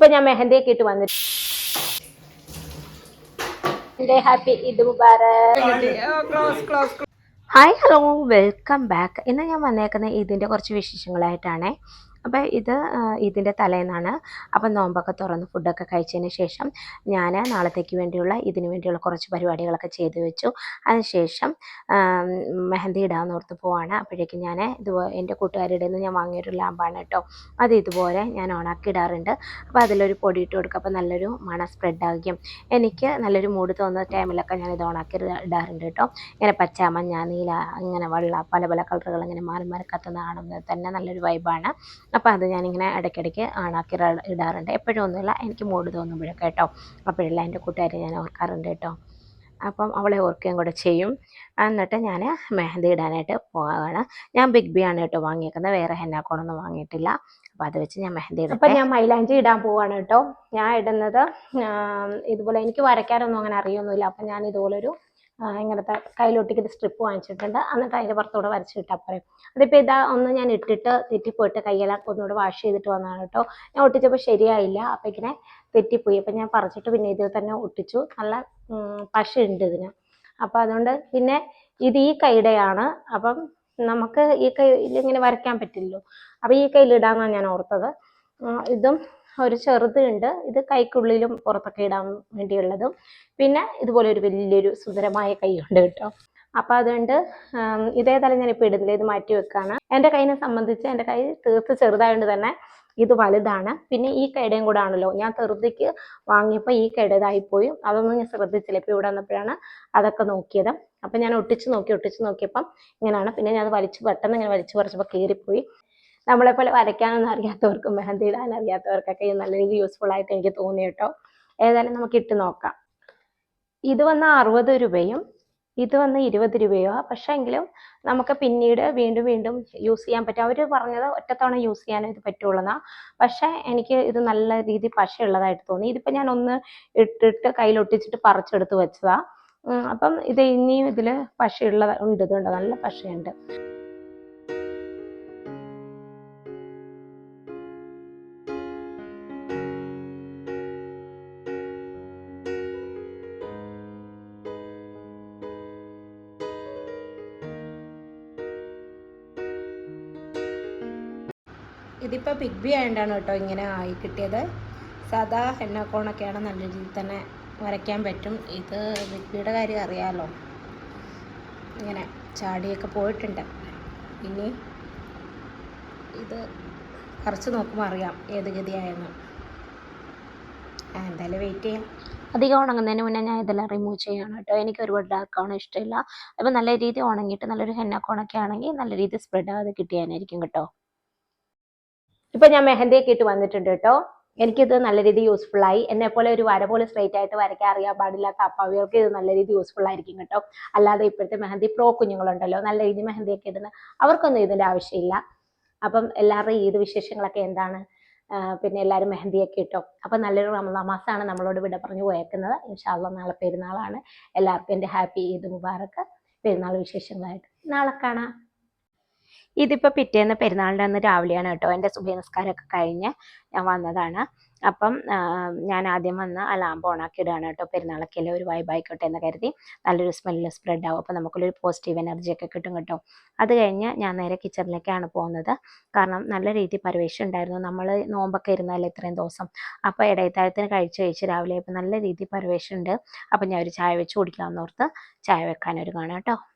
ഇപ്പൊ ഞാൻ മെഹന്തിയൊക്കെ ഇട്ട് വന്നിട്ട്. Happy hi hello welcome back ഇന്ന് ഞാൻ വന്നേക്കുന്ന ഇതിന്റെ കുറച്ച് വിശേഷങ്ങളായിട്ടാണേ. അപ്പോൾ ഇത് ഇതിന്റെ തലേന്നാണ്. അപ്പം നോമ്പൊക്കെ തുറന്ന് ഫുഡൊക്കെ കഴിച്ചതിന് ശേഷം ഞാൻ നാളത്തേക്ക് വേണ്ടിയുള്ള ഇതിന് വേണ്ടിയുള്ള കുറച്ച് പരിപാടികളൊക്കെ ചെയ്തു വെച്ചു. അതിനുശേഷം മെഹന്തി ഇടാമെന്ന് ഓർത്ത് പോവാണ്. അപ്പോഴേക്കും ഞാൻ ഇതുപോലെ എന്റെ കൂട്ടുകാരുടെ നിന്ന് ഞാൻ വാങ്ങിയൊരു ലാമ്പാണ് കേട്ടോ. അത് ഇതുപോലെ ഞാൻ ഓണാക്കി ഇടാറുണ്ട്. അപ്പോൾ അതിലൊരു പൊടി ഇട്ട് കൊടുക്കുക അപ്പോൾ നല്ലൊരു മണ സ്പ്രെഡ് ആകുകയും എനിക്ക് നല്ലൊരു മൂഡ് തോന്നുന്ന ടൈമിലൊക്കെ ഞാൻ ഇത് ഓണാക്കി ഇടാ- ഇടാറുണ്ട് കേട്ടോ. ഇങ്ങനെ പച്ച മഞ്ഞ നീല ഇങ്ങനെ വെള്ള പല പല കളറുകൾ ഇങ്ങനെ മാറി മാറി കത്തുന്ന കാണുന്നത് തന്നെ നല്ലൊരു വൈബാണ് അപ്പോൾ അത് ഞാനിങ്ങനെ ഇടയ്ക്കിടയ്ക്ക് ഓണാക്കി ഇടാ- ഇടാറുണ്ട്. എപ്പോഴും ഒന്നുമില്ല. എനിക്ക് മൂഡ് തോന്നുമ്പോഴൊക്കെ കേട്ടോ അപ്പോഴെല്ലാം എന്റെ കൂട്ടുകാരെ ഞാൻ ഓർക്കാറുണ്ട് കേട്ടോ അപ്പം അവളെ ഓർക്കുകയും കൂടെ ചെയ്യും. എന്നിട്ട് ഞാൻ മെഹന്തി ഇടാനായിട്ട് പോവുകയാണ് ഞാൻ ബിഗ് ബി ആണ് കേട്ടോ വാങ്ങിയേക്കുന്നത്. വേറെ ഹെന്നാക്കോണൊന്നും വാങ്ങിയിട്ടില്ല. അപ്പം അത് വെച്ച് ഞാൻ മെഹന്തി ഇടും അപ്പം ഞാൻ മൈലാഞ്ചി ഇടാൻ പോവാണ് കേട്ടോ ഞാൻ ഇടുന്നത് ഇതുപോലെ എനിക്ക് വരയ്ക്കാനൊന്നും അങ്ങനെ അറിയൊന്നുമില്ല. അപ്പം ഞാൻ ഇതുപോലൊരു ഇങ്ങനത്തെ കയ്യിലൊട്ടിക്കുന്ന സ്ട്രിപ്പ് വാങ്ങിച്ചിട്ടുണ്ട്. എന്നിട്ട് അതിന്റെ പുറത്തൂടെ വരച്ചിട്ടാൽ പറയും അതിപ്പോൾ ഇതാ ഒന്ന് ഞാൻ ഇട്ടിട്ട് തെറ്റിപ്പോയിട്ട് കയ്യെല്ലാം ഒന്നുകൂടെ വാഷ് ചെയ്തിട്ട് വന്നതാണ് കേട്ടോ ഞാൻ ഒട്ടിച്ചപ്പോൾ ശരിയായില്ല. അപ്പം ഇങ്ങനെ തെറ്റിപ്പോയി. അപ്പം ഞാൻ പറിച്ചിട്ട് പിന്നെ ഇതിൽ തന്നെ ഒട്ടിച്ചു. നല്ല പശ പശയുണ്ട് ഇതിന്. അപ്പം അതുകൊണ്ട് പിന്നെ ഇത് ഈ കൈയുടെയാണ്. അപ്പം നമുക്ക് ഈ കൈ ഇങ്ങനെ വരയ്ക്കാൻ പറ്റില്ലല്ലോ. അപ്പം ഈ കയ്യിൽ ഞാൻ ഓർത്തത്. ഇതും ഒരു ചെറുതുണ്ട് ഇത് കൈക്കുള്ളിലും പുറത്തൊക്കെ ഇടാൻ വേണ്ടിയുള്ളതും. പിന്നെ ഇതുപോലെ ഒരു വലിയൊരു സുന്ദരമായ കൈയുണ്ട് കേട്ടോ. അപ്പം അതുകൊണ്ട് ഉം, ഞാൻ ഞാനിപ്പോൾ ഇടുന്നില്ല. ഇത് മാറ്റി വെക്കാണ്. എന്റെ കൈനെ സംബന്ധിച്ച് എന്റെ കൈ തീർത്ത് ചെറുതായതുകൊണ്ട് തന്നെ ഇത് വലുതാണ്. പിന്നെ ഈ കൈടേം കൂടെ ആണല്ലോ. ഞാൻ തെറുതിക്ക് വാങ്ങിയപ്പോൾ ഈ കൈയുടേതായിപ്പോയി അതൊന്നും ഞാൻ ശ്രദ്ധിച്ചില്ല. ഇപ്പോൾ ഇവിടെ വന്നപ്പോഴാണ് അതൊക്കെ നോക്കിയത്. അപ്പം ഞാൻ ഒട്ടിച്ച് നോക്കി ഒട്ടിച്ച് നോക്കിയപ്പം ഇങ്ങനെയാണ്. പിന്നെ ഞാൻ അത് വലിച്ചു പെട്ടെന്ന് ഇങ്ങനെ വലിച്ച് പറിച്ചപ്പോൾ കീറിപ്പോയി. നമ്മളെപ്പോലെ വരയ്ക്കാനൊന്നും അറിയാത്തവർക്കും മെഹന്തി ഇടാൻ അറിയാത്തവർക്കൊക്കെ ഇത് നല്ല രീതിയിൽ യൂസ്ഫുൾ ആയിട്ട് എനിക്ക് തോന്നി കേട്ടോ. ഏതായാലും നമുക്ക് ഇട്ട് നോക്കാം. ഇത് വന്ന അറുപത് രൂപയും ഇത് വന്ന് ഇരുപത് രൂപയോ പക്ഷേ എങ്കിലും നമുക്ക് പിന്നീട് വീണ്ടും വീണ്ടും യൂസ് ചെയ്യാൻ പറ്റും. അവർ പറഞ്ഞത് ഒറ്റത്തവണ യൂസ് ചെയ്യാനേ ഇത് പറ്റുള്ളൂന്നാ. പക്ഷേ എനിക്ക് ഇത് നല്ല രീതി പശയുള്ളതായിട്ട് തോന്നി. ഇതിപ്പോൾ ഞാൻ ഒന്ന് ഇട്ടിട്ട് കയ്യിലൊട്ടിച്ചിട്ട് പറിച്ചെടുത്ത് വെച്ചതാ. ഉം, അപ്പം ഇത് ഇനിയും ഇതിൽ പശയുള്ള ഉണ്ട്. ഇതുണ്ട് നല്ല പശയുണ്ട്. ഇതിപ്പോൾ ബിഗ് ബി ആയതുകൊണ്ടാണ് കേട്ടോ ഇങ്ങനെ ആയി കിട്ടിയത്. സാധാ ഹെന്നക്കോണൊക്കെയാണ് നല്ല രീതിയിൽ തന്നെ വരയ്ക്കാൻ പറ്റും. ഇത് ബിഗ് ബിയുടെ കാര്യം അറിയാമല്ലോ ഇങ്ങനെ ചാടിയൊക്കെ പോയിട്ടുണ്ട്. ഇനി ഇത് കുറച്ച് നോക്കുമ്പോൾ അറിയാം ഏത് ഗതിയായെന്ന്. എന്തായാലും വെയിറ്റ് ചെയ്യാം. അധികം ഉണങ്ങുന്നതിന് മുന്നേ ഞാൻ ഇതെല്ലാം റിമൂവ് ചെയ്യണം കേട്ടോ. എനിക്ക് ഒരുപാട് ഡാർക്ക് ആവണം ഇഷ്ടമില്ല. അപ്പോൾ നല്ല രീതിയിൽ ഉണങ്ങിയിട്ട് നല്ലൊരു ഹെന്നക്കോണൊക്കെ ആണെങ്കിൽ നല്ല രീതിയിൽ സ്പ്രെഡ് ആകാതെ കിട്ടിയാനായിരിക്കും കേട്ടോ. ഇപ്പൊ ഞാൻ മെഹന്തിയൊക്കെ ഇട്ട് വന്നിട്ടുണ്ട് കേട്ടോ. എനിക്കിത് നല്ല രീതി യൂസ്ഫുൾ ആയി. എന്നെ പോലെ ഒരു വര പോലെ സ്ട്രൈറ്റ് ആയിട്ട് വരയ്ക്കാൻ അറിയാൻ പാടില്ലാത്ത അപ്പാവികൾക്ക് ഇത് നല്ല രീതി യൂസ്ഫുൾ ആയിരിക്കും കേട്ടോ. അല്ലാതെ ഇപ്പോഴത്തെ മെഹന്തി പ്രോ കുഞ്ഞുങ്ങളുണ്ടല്ലോ നല്ല രീതിയിൽ മെഹന്തിയൊക്കെ ഇടുന്ന അവർക്കൊന്നും ഇതിന്റെ ആവശ്യമില്ല. അപ്പം എല്ലാവരുടെയും ഈദ് വിശേഷങ്ങളൊക്കെ എന്താണ്? പിന്നെ എല്ലാവരും മെഹന്തിയൊക്കെ ഇട്ടോ? അപ്പം നല്ലൊരു റമദാൻ മാസമാണ് നമ്മളോട് വിട പറഞ്ഞു പോയേക്കുന്നത്. ഇൻഷാല്ല നാളെ പെരുന്നാളാണ്. എല്ലാവർക്കും എന്റെ ഹാപ്പി ഈദ് മുബാറക്ക് പെരുന്നാൾ വിശേഷങ്ങളായിട്ട് നാളെ കാണാം. ഇതിപ്പോൾ പിറ്റേന്ന് പെരുന്നാളിന്റെ അന്ന് രാവിലെയാണ് കേട്ടോ എന്റെ സുഭ നമസ്കാരമൊക്കെ കഴിഞ്ഞ് ഞാൻ വന്നതാണ്. അപ്പം ഞാൻ ആദ്യം വന്ന് ആ ലാമ്പ് ഓണാക്കി ഇടുകയാണ് കേട്ടോ. പെരുന്നാളൊക്കെ ഒരു വൈബ് ആയിക്കോട്ടെ എന്ന് കരുതി. നല്ലൊരു സ്മെല്ല് സ്പ്രെഡ് ആവും. അപ്പോൾ നമുക്കൊരു പോസിറ്റീവ് എനർജി ഒക്കെ കിട്ടും കേട്ടോ. അത് കഴിഞ്ഞ് ഞാൻ നേരെ കിച്ചണിലേക്കാണ് പോകുന്നത്. കാരണം നല്ല രീതി പരിവേഷം ഉണ്ടായിരുന്നു. നമ്മൾ നോമ്പൊക്കെ ഇരുന്നാലും ഇത്രയും ദിവസം. അപ്പോൾ ഇടയത്താഴത്തിന് കഴിച്ച് കഴിച്ച് രാവിലെ ഇപ്പം നല്ല രീതി പരിവേഷം ഉണ്ട്. അപ്പം ഞാൻ ഒരു ചായ വെച്ച് കുടിക്കാമെന്നോർത്ത് ചായ വെക്കാനൊരു കാണാം കേട്ടോ.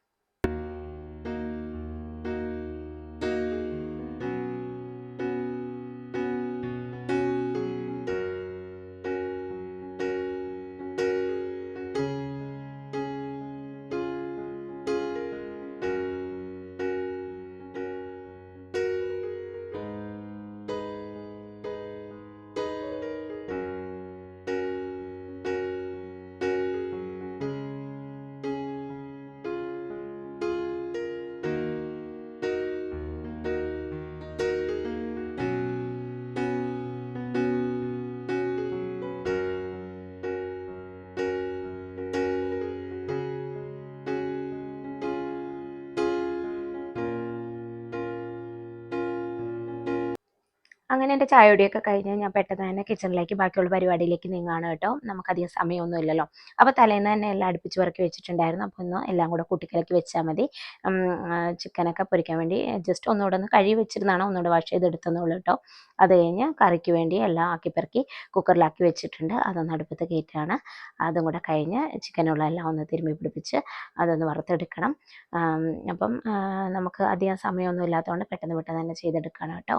അങ്ങനെ എന്റെ ചായയോടെയൊക്കെ കഴിഞ്ഞ് ഞാൻ പെട്ടെന്ന് തന്നെ കിച്ചണിലേക്ക് ബാക്കിയുള്ള പരിപാടിയിലേക്ക് നീങ്ങുകയാണ് കേട്ടോ. നമുക്കധികം സമയമൊന്നും ഇല്ലല്ലോ അപ്പോൾ തലേന്ന് തന്നെ എല്ലാം അടുപ്പിച്ച് പറക്കി വെച്ചിട്ടുണ്ടായിരുന്നു. അപ്പോൾ ഒന്ന് എല്ലാം കൂടെ കൂട്ടിക്കലക്കി വെച്ചാൽ മതി. ചിക്കനൊക്കെ പൊരിക്കാൻ വേണ്ടി ജസ്റ്റ് ഒന്നുകൂടെ ഒന്ന് കഴുകി വെച്ചിരുന്നാണ് ഒന്നുകൂടെ വാഷ് ചെയ്തെടുത്തെന്നുള്ളൂ കേട്ടോ. അത് കഴിഞ്ഞ് കറിക്ക് വേണ്ടി എല്ലാം ആക്കി പെറുക്കി കുക്കറിലാക്കി വെച്ചിട്ടുണ്ട്. അതൊന്ന് അടുപ്പത്ത് കയറ്റാണ് അതും കൂടെ കഴിഞ്ഞ് ചിക്കനുള്ള എല്ലാം ഒന്ന് തിരുമ്പി പിടിപ്പിച്ച് അതൊന്ന് വറുത്തെടുക്കണം. അപ്പം നമുക്ക് അധികം സമയമൊന്നും ഇല്ലാത്തതുകൊണ്ട് പെട്ടെന്ന് പെട്ടെന്ന് തന്നെ ചെയ്തെടുക്കണം കേട്ടോ.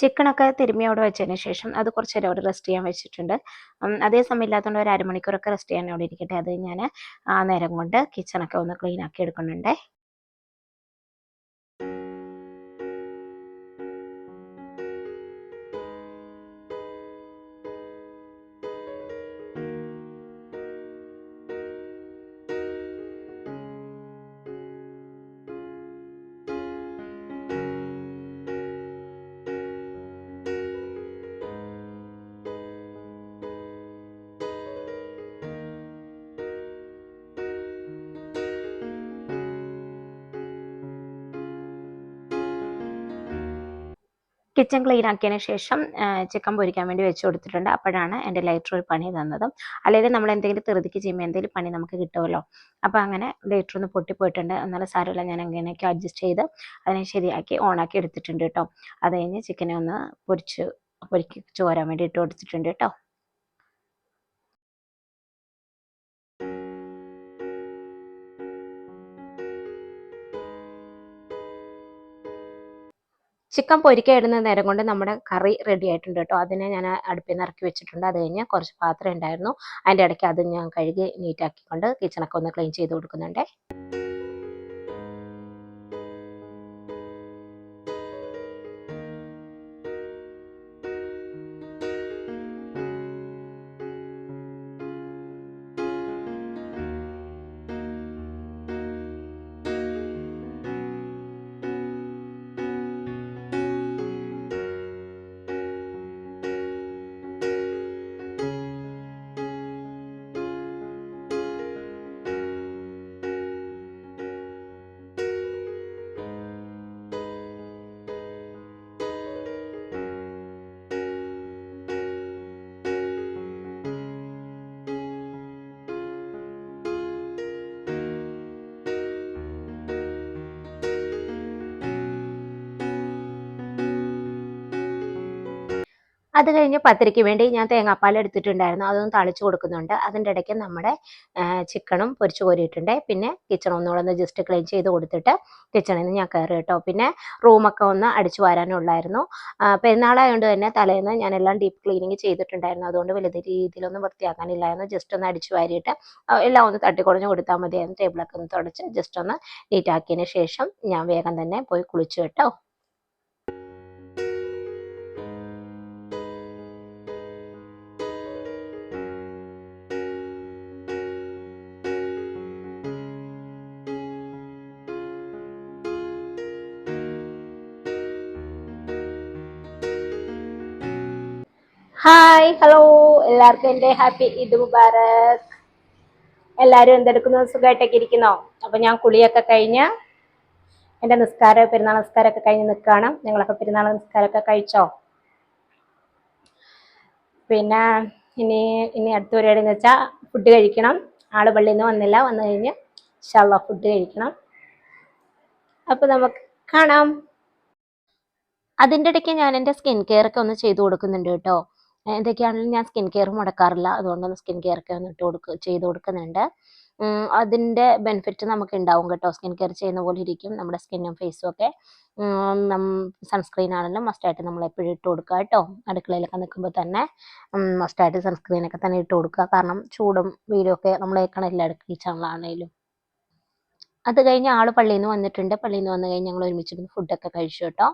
ചിക്കനൊക്കെ തിരുമ്മി അവിടെ വെച്ചതിന് ശേഷം അത് കുറച്ച് നേരം അവിടെ റെസ്റ്റ് ചെയ്യാൻ വെച്ചിട്ടുണ്ട്. അതേ സമയം ഇല്ലാത്തതുകൊണ്ട് ഒരു അരമണിക്കൂറൊക്കെ റെസ്റ്റ് ചെയ്യാൻ അവിടെ ഇരിക്കട്ടെ. അത് ഞാൻ ആ നേരം കൊണ്ട് കിച്ചണൊക്കെ ഒന്ന് ക്ലീൻ ആക്കി എടുക്കുന്നുണ്ട്. കിച്ചൺ ക്ലീൻ ആക്കിയതിന് ശേഷം ചിക്കൻ പൊരിക്കാൻ വേണ്ടി വെച്ച് കൊടുത്തിട്ടുണ്ട്. അപ്പോഴാണ് എന്റെ ലൈറ്റർ ഒരു പണി തന്നത്. അല്ലെങ്കിൽ നമ്മൾ എന്തെങ്കിലും തെറുതിക്ക് ചെയ്യുമ്പോൾ എന്തെങ്കിലും പണി നമുക്ക് കിട്ടുമല്ലോ. അപ്പോൾ അങ്ങനെ ലൈറ്റർ ഒന്ന് പൊട്ടിപ്പോയിട്ടുണ്ട് എന്നാലും സാരമില്ല. ഞാൻ അങ്ങനെയൊക്കെ അഡ്ജസ്റ്റ് ചെയ്ത് അതിനെ ശരിയാക്കി ഓണാക്കി എടുത്തിട്ടുണ്ട് കേട്ടോ. അത് കഴിഞ്ഞ് ചിക്കനെ ഒന്ന് പൊരിച്ച് പൊരിക്ക് ചോരാൻ വേണ്ടി ഇട്ട് കൊടുത്തിട്ടുണ്ട് കേട്ടോ. ചിക്കൻ പൊരിക്കാൻ ഇടുന്ന നേരം കൊണ്ട് നമ്മുടെ കറി റെഡി ആയിട്ടുണ്ട് കേട്ടോ. അതിനെ ഞാൻ അടുപ്പിൽ നിന്ന് ഇറക്കി വെച്ചിട്ടുണ്ട്. അത് കഴിഞ്ഞ് കുറച്ച് പാത്രം ഉണ്ടായിരുന്നു. അതിന്റെ ഇടയ്ക്ക് അത് ഞാൻ കഴുകി നീറ്റാക്കിക്കൊണ്ട് കിച്ചണൊക്കെ ഒന്ന് ക്ലീൻ ചെയ്ത് കൊടുക്കുന്നുണ്ട്. അത് കഴിഞ്ഞ് പത്തിരിക്ക് വേണ്ടി ഞാൻ തേങ്ങാപ്പാൽ എടുത്തിട്ടുണ്ടായിരുന്നു. അതൊന്ന് തളിച്ച് കൊടുക്കുന്നുണ്ട്. അതിന്റെ ഇടയ്ക്ക് നമ്മുടെ ചിക്കനും പൊരിച്ചു കോരിയിട്ടുണ്ട്. പിന്നെ കിച്ചൺ ഒന്നുകൂടെ ഒന്ന് ജസ്റ്റ് ക്ലീൻ ചെയ്ത് കൊടുത്തിട്ട് കിച്ചണിൽ നിന്ന് ഞാൻ കയറി കേട്ടോ. പിന്നെ റൂമൊക്കെ ഒന്ന് അടിച്ചു വാരാനുള്ളായിരുന്നു പെരുന്നാളായതുകൊണ്ട് തന്നെ തലേന്ന് ഞാൻ എല്ലാം ഡീപ്പ് ക്ലീനിങ് ചെയ്തിട്ടുണ്ടായിരുന്നു. അതുകൊണ്ട് വലിയ രീതിയിലൊന്നും വൃത്തിയാക്കാനില്ലായിരുന്നു. ജസ്റ്റ് ഒന്ന് അടിച്ചു വാരിയിട്ട് എല്ലാം ഒന്ന് തട്ടിക്കുടഞ്ഞ് കൊടുത്താൽ മതിയായിരുന്നു. ടേബിളൊക്കെ ഒന്ന് തുടച്ച് ജസ്റ്റ് ഒന്ന് നീറ്റാക്കിയതിന് ശേഷം ഞാൻ വേഗം തന്നെ പോയി കുളിച്ചു കേട്ടോ. ഹായ് ഹലോ എല്ലാവർക്കും എന്റെ ഹാപ്പി ഈദ് മുബാറക്. എല്ലാവരും എന്തെടുക്കുന്നു? സുഖമായിട്ടൊക്കെ ഇരിക്കുന്നോ? അപ്പം ഞാൻ കുളിയൊക്കെ കഴിഞ്ഞ് എന്റെ നിസ്കാരം പെരുന്നാൾ നിസ്കാരമൊക്കെ കഴിഞ്ഞ് നിൽക്കുകയാണ്. ഞങ്ങളൊക്കെ പെരുന്നാൾ നിസ്കാരമൊക്കെ കഴിച്ചോ? പിന്നെ ഇനി ഇനി അടുത്ത പരിപാടി എന്ന് വെച്ചാൽ ഫുഡ് കഴിക്കണം. ആൾ പള്ളിയിൽ നിന്ന് വന്നില്ല. വന്നു കഴിഞ്ഞ് ഷള്ള ഫുഡ് കഴിക്കണം. അപ്പോൾ നമുക്ക് കാണാം. അതിന്റെ ഇടയ്ക്ക് ഞാൻ എന്റെ സ്കിൻ കെയർ ഒക്കെ ഒന്ന് ചെയ്തു കൊടുക്കുന്നുണ്ട് കേട്ടോ. എന്തൊക്കെയാണെങ്കിലും ഞാൻ സ്കിൻ കെയർ മുടക്കാറില്ല. അതുകൊണ്ട് സ്കിൻ കെയർ ഒക്കെ ഒന്ന് ഇട്ട് കൊടുക്കുക ചെയ്ത് കൊടുക്കുന്നുണ്ട്. അതിന്റെ ബെനിഫിറ്റ് നമുക്ക് ഉണ്ടാവും കേട്ടോ. സ്കിൻ കെയർ ചെയ്യുന്ന പോലെ ഇരിക്കും നമ്മുടെ സ്കിന്നും ഫേസും ഒക്കെ. സൺസ്ക്രീൻ ആണെങ്കിലും മസ്റ്റായിട്ട് നമ്മൾ എപ്പോഴും ഇട്ട് കൊടുക്കുക കേട്ടോ. അടുക്കളയിലൊക്കെ നിൽക്കുമ്പോൾ തന്നെ മസ്റ്റായിട്ട് സൺസ്ക്രീനൊക്കെ തന്നെ ഇട്ട് കൊടുക്കുക. കാരണം ചൂടും വെയിലൊക്കെ നമ്മൾ ഏൽക്കണമല്ലോ അടുക്കള ചാനലാണെങ്കിലും അത് കഴിഞ്ഞ് ആൾ പള്ളിയിൽ നിന്ന് വന്നിട്ടുണ്ട്. പള്ളിയിൽ നിന്ന് വന്നു കഴിഞ്ഞ് ഞങ്ങൾ ഒരുമിച്ചിരുന്ന് ഫുഡൊക്കെ കഴിച്ചു കേട്ടോ.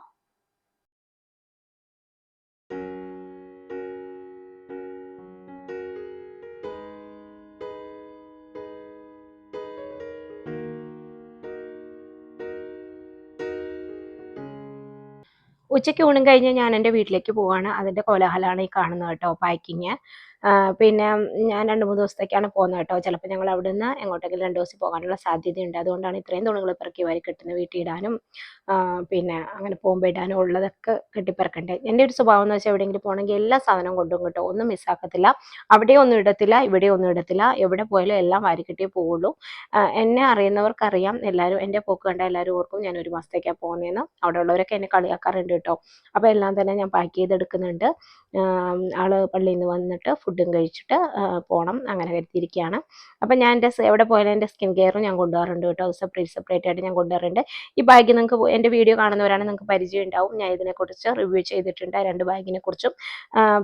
ഉച്ചയ്ക്ക് ഊണും കഴിഞ്ഞ് ഞാൻ എന്റെ വീട്ടിലേക്ക് പോവാണ്. അതിന്റെ കോലാഹലമാണ് ഈ കാണുന്നത് കേട്ടോ പാക്കിങ്. പിന്നെ ഞാൻ രണ്ട് മൂന്ന് ദിവസത്തേക്കാണ് പോകുന്നത് കേട്ടോ. ചിലപ്പോൾ ഞങ്ങൾ അവിടെ നിന്ന് എങ്ങോട്ടെങ്കിലും രണ്ട് ദിവസം പോകാനുള്ള സാധ്യതയുണ്ട്. അതുകൊണ്ടാണ് ഇത്രയും തുണികൾ പെറുക്കി വാരി കെട്ടുന്നത് വീട്ടിൽ ഇടാനും പിന്നെ അങ്ങനെ പോകുമ്പോൾ ഇടാനും ഉള്ളതൊക്കെ കെട്ടിപ്പിറക്കണ്ടേ. എന്റെ ഒരു സ്വഭാവം എന്ന് വെച്ചാൽ എവിടെയെങ്കിലും പോകണമെങ്കിൽ എല്ലാ സാധനവും കൊണ്ടും കിട്ടും ഒന്നും മിസ്സാക്കത്തില്ല അവിടെ ഒന്നും ഇടത്തില്ല ഇവിടെ ഒന്നും ഇടത്തില്ല. എവിടെ പോയാലും എല്ലാം വാരി കിട്ടിയേ പോവുള്ളൂ. എന്നെ അറിയുന്നവർക്കറിയാം. എല്ലാവരും എന്റെ പോക്ക് കണ്ട എല്ലാവരും ഓർക്കും ഞാൻ ഒരു മാസത്തേക്കാണ് പോകുന്നതെന്ന്. അവിടെ ഉള്ളവരൊക്കെ എന്നെ കളിയാക്കാറുണ്ട് കേട്ടോ. അപ്പോൾ എല്ലാം തന്നെ ഞാൻ പാക്ക് ചെയ്തെടുക്കുന്നുണ്ട്. ആൾ പള്ളിയിൽ നിന്ന് വന്നിട്ട് ഫുഡും കഴിച്ചിട്ട് പോകണം അങ്ങനെ കരുതിയിരിക്കുകയാണ് അപ്പം ഞാൻ എന്റെ എവിടെ പോയാലും എന്റെ സ്കിൻ കെയറും ഞാൻ കൊണ്ടുപോകാറുണ്ട് കേട്ടോ. സെപ്പറേറ്റ് സെപ്പറേറ്റ് ആയിട്ട് ഞാൻ കൊണ്ടുവരാറുണ്ട്. ഈ ബാഗ് നിങ്ങൾക്ക് എന്റെ വീഡിയോ കാണുന്നവരാണ് നിങ്ങൾക്ക് പരിചയം ഉണ്ടാവും. ഞാൻ ഇതിനെക്കുറിച്ച് റിവ്യൂ ചെയ്തിട്ടുണ്ട്. രണ്ട് ബാഗിനെ കുറിച്ചും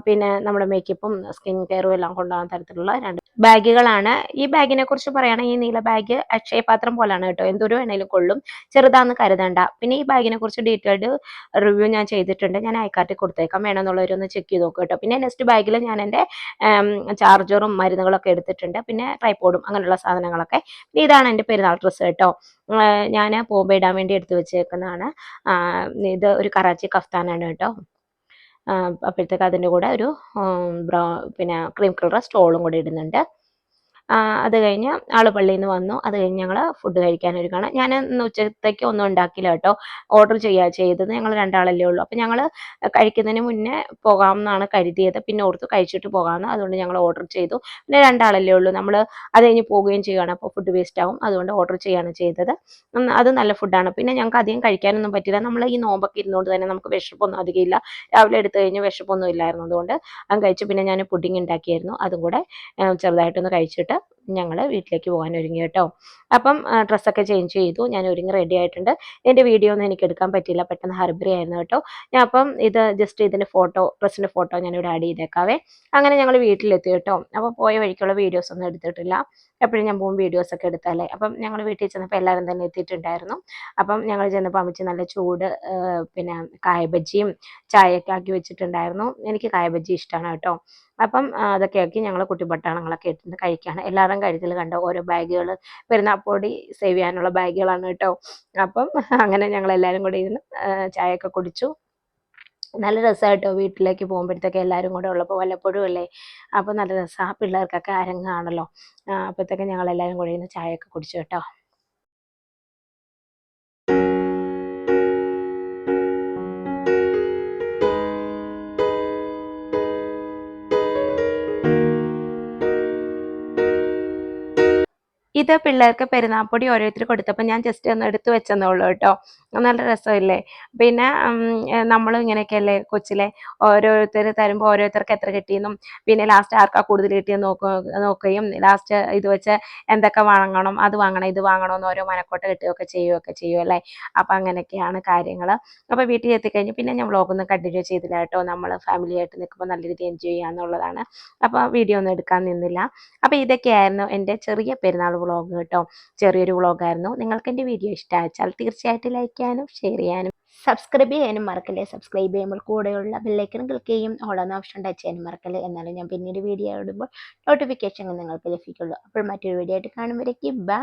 പിന്നെ നമ്മുടെ മേക്കപ്പും സ്കിൻ കെയറും എല്ലാം കൊണ്ടുപോകാൻ തരത്തിലുള്ള രണ്ട് ബാഗുകളാണ്. ഈ ബാഗിനെ കുറിച്ച് പറയുകയാണെങ്കിൽ ഈ നീല ബാഗ് അക്ഷയപാത്രം പോലാണ് കേട്ടോ. എന്തൊരു വേണേലും കൊള്ളും. ചെറുതാന്ന് കരുതണ്ട. പിന്നെ ഈ ബാഗിനെ കുറിച്ച് ഡീറ്റെയിൽഡ് റിവ്യൂ ഞാൻ ചെയ്തിട്ടുണ്ട്. ഞാൻ അയക്കാട്ടി കൊടുത്തേക്കാം. വേണമെന്നുള്ളവരൊന്ന് ചെക്ക് ചെയ്ത് നോക്കുക കേട്ടോ. പിന്നെ നെക്സ്റ്റ് ബാഗിൽ ഞാൻ എന്റെ ചാർജറും മരുന്നുകളൊക്കെ എടുത്തിട്ടുണ്ട്. പിന്നെ ട്രൈപോഡും അങ്ങനെയുള്ള സാധനങ്ങളൊക്കെ. പിന്നെ ഇതാണ് എന്റെ പെരുന്നാൾ ഡ്രസ്സ് കേട്ടോ. ഞാൻ പോകുമ്പോൾ ഇടാൻ വേണ്ടി എടുത്തു വെച്ചേക്കുന്നതാണ്. ഇത് ഒരു കറാച്ചി കഫ്താനാണ് കേട്ടോ. അപ്പോഴത്തേക്ക് അതിന്റെ കൂടെ ഒരു ബ്രൗ പിന്നെ ക്രീം കളർ സ്റ്റോളും കൂടി ഇടുന്നുണ്ട്. അത് കഴിഞ്ഞ് ആൾ പള്ളിയിൽ നിന്ന് വന്നു. അത് കഴിഞ്ഞ് ഞങ്ങൾ ഫുഡ് കഴിക്കാൻ ഒരുങ്ങാണ് ഞാൻ ഇന്ന് ഉച്ചത്തേക്ക് ഒന്നും ഉണ്ടാക്കില്ല കേട്ടോ. ഓർഡർ ചെയ്യുക ചെയ്തത് ഞങ്ങൾ രണ്ടാളല്ലേ ഉള്ളൂ. അപ്പം ഞങ്ങൾ കഴിക്കുന്നതിന് മുന്നേ പോകാമെന്നാണ് കരുതിയത്. പിന്നെ ഓർത്ത് കഴിച്ചിട്ട് പോകാമെന്ന്. അതുകൊണ്ട് ഞങ്ങൾ ഓർഡർ ചെയ്തു. പിന്നെ രണ്ടാളല്ലേ ഉള്ളൂ. നമ്മൾ അത് കഴിഞ്ഞ് പോവുകയും ചെയ്യുകയാണ്. അപ്പോൾ ഫുഡ് വേസ്റ്റ് ആവും. അതുകൊണ്ട് ഓർഡർ ചെയ്യുകയാണ് ചെയ്തത്. അത് നല്ല ഫുഡാണ് പിന്നെ ഞങ്ങൾക്ക് അധികം കഴിക്കാനൊന്നും പറ്റില്ല. നമ്മൾ ഈ നോമ്പൊക്കെ ഇരുന്നുകൊണ്ട് തന്നെ നമുക്ക് വിശപ്പൊന്നും അധികം ഇല്ല. രാവിലെ എടുത്തു കഴിഞ്ഞ് വിശപ്പൊന്നും ഇല്ലായിരുന്നു. അതുകൊണ്ട് അത് കഴിച്ച് പിന്നെ ഞാൻ പുഡിങ് ഉണ്ടാക്കിയായിരുന്നു. അതും കൂടെ ചെറുതായിട്ടൊന്ന് കഴിച്ചിട്ട് ഞങ്ങൾ വീട്ടിലേക്ക് പോകാൻ ഒരുങ്ങി കേട്ടോ. അപ്പം ഡ്രസ്സൊക്കെ ചേഞ്ച് ചെയ്തു. ഞാൻ ഒരുങ്ങി റെഡി ആയിട്ടുണ്ട്. എന്റെ വീഡിയോ ഒന്നും എനിക്ക് എടുക്കാൻ പറ്റിയില്ല. പെട്ടെന്ന് ഹർബറി ആയിരുന്നു കേട്ടോ. ഞാൻ അപ്പം ഇത് ജസ്റ്റ് ഇതിന്റെ ഫോട്ടോ ഡ്രസ്സിന്റെ ഫോട്ടോ ഞാനിവിടെ ആഡ് ചെയ്തേക്കാവേ. അങ്ങനെ ഞങ്ങൾ വീട്ടിലെത്തി കേട്ടോ. അപ്പോൾ പോയ വഴിക്കുള്ള വീഡിയോസ് ഒന്നും എടുത്തിട്ടില്ല. എപ്പോഴും ഞാൻ പോകും വീഡിയോസൊക്കെ എടുത്താലേ. അപ്പം ഞങ്ങൾ വീട്ടിൽ ചെന്നപ്പോൾ എല്ലാവരും തന്നെ എത്തിയിട്ടുണ്ടായിരുന്നു. അപ്പം ഞങ്ങൾ ചെന്നപ്പോൾ അമ്മച്ചി നല്ല ചൂട് പിന്നെ കായബജ്ജിയും ചായയൊക്കെ ആക്കി വെച്ചിട്ടുണ്ടായിരുന്നു. എനിക്ക് കായബജ്ജി ഇഷ്ടമാണ് കേട്ടോ. അപ്പം അതൊക്കെ ആക്കി ഞങ്ങൾ കുട്ടിപ്പട്ടാളങ്ങളൊക്കെ ഇട്ടിട്ട് കഴിക്കുകയാണ് എല്ലാവരും കരുതൽ കണ്ട ഓരോ ബാഗുകൾ പെരുന്നാപ്പൊടി സേവ് ചെയ്യാനുള്ള ബാഗുകളാണ് കേട്ടോ. അപ്പം അങ്ങനെ ഞങ്ങൾ എല്ലാവരും കൂടി ഇരുന്ന് ചായയൊക്കെ കുടിച്ചു. നല്ല രസമായിട്ടോ വീട്ടിലേക്ക് പോകുമ്പോഴത്തേക്ക് എല്ലാവരും കൂടെ ഉള്ളപ്പോൾ വല്ലപ്പോഴും അല്ലേ? അപ്പോൾ നല്ല രസമാണ്. പിള്ളേർക്കൊക്കെ അരങ്ങാണല്ലോ. അപ്പോഴത്തേക്ക് ഞങ്ങൾ എല്ലാവരും കൂടി ഇരുന്ന് ചായയൊക്കെ കുടിച്ചു കേട്ടോ. ഇത് പിള്ളേർക്ക് പെരുന്നാപ്പൊടി ഓരോരുത്തർ കൊടുത്തപ്പോൾ ഞാൻ ജസ്റ്റ് ഒന്ന് എടുത്തു വെച്ചെന്നുള്ളൂ കേട്ടോ. നല്ല രസമില്ലേ? പിന്നെ നമ്മൾ ഇങ്ങനെയൊക്കെയല്ലേ കൊച്ചിലെ ഓരോരുത്തർ തരുമ്പോൾ ഓരോരുത്തർക്ക് എത്ര കിട്ടിയെന്നും പിന്നെ ലാസ്റ്റ് ആർക്കാ കൂടുതൽ കിട്ടിയെന്ന് നോക്കുക നോക്കുകയും ലാസ്റ്റ് ഇത് വെച്ച് എന്തൊക്കെ വാങ്ങണം അത് വാങ്ങണം ഇത് വാങ്ങണം എന്ന് ഓരോ മനക്കോട്ട കിട്ടുകയൊക്കെ ചെയ്യുകയൊക്കെ ചെയ്യും അല്ലേ? അപ്പം അങ്ങനെയൊക്കെയാണ് കാര്യങ്ങൾ അപ്പോൾ വീട്ടിൽ എത്തിക്കഴിഞ്ഞ് പിന്നെ ഞാൻ വ്ളോഗൊന്നും കണ്ടിന്യൂ ചെയ്തില്ല കേട്ടോ. നമ്മൾ ഫാമിലി ആയിട്ട് നിൽക്കുമ്പോൾ നല്ല രീതിയിൽ എൻജോയ് ചെയ്യാന്നുള്ളതാണ്. അപ്പോൾ വീഡിയോ ഒന്നും എടുക്കാൻ നിന്നില്ല. അപ്പോൾ ഇതൊക്കെയായിരുന്നു എന്റെ ചെറിയ പെരുന്നാൾ കേട്ടോ. ചെറിയൊരു വ്ളോഗായിരുന്നു. നിങ്ങൾക്ക് എന്റെ വീഡിയോ ഇഷ്ടമാച്ചാൽ തീർച്ചയായിട്ടും ലൈക്ക് ചെയ്യാനും ഷെയർ ചെയ്യാനും സബ്സ്ക്രൈബ് ചെയ്യാനും മറക്കല്ലേ? സബ്സ്ക്രൈബ് ചെയ്യുമ്പോൾ കൂടെയുള്ള ബെല്ലൈക്കൺ ക്ലിക്ക് ചെയ്യും. ഓളെന്ന ഓപ്ഷൻ ടച്ച് ചെയ്യാനും മറക്കല്ലേ? എന്നാലും ഞാൻ പിന്നീട് വീഡിയോ ഇടുമ്പോൾ നോട്ടിഫിക്കേഷൻ നിങ്ങൾക്ക് ലഭിക്കുള്ളൂ. അപ്പോൾ മറ്റൊരു വീഡിയോ ആയിട്ട് കാണുമ്പോഴേക്ക്. ബൈ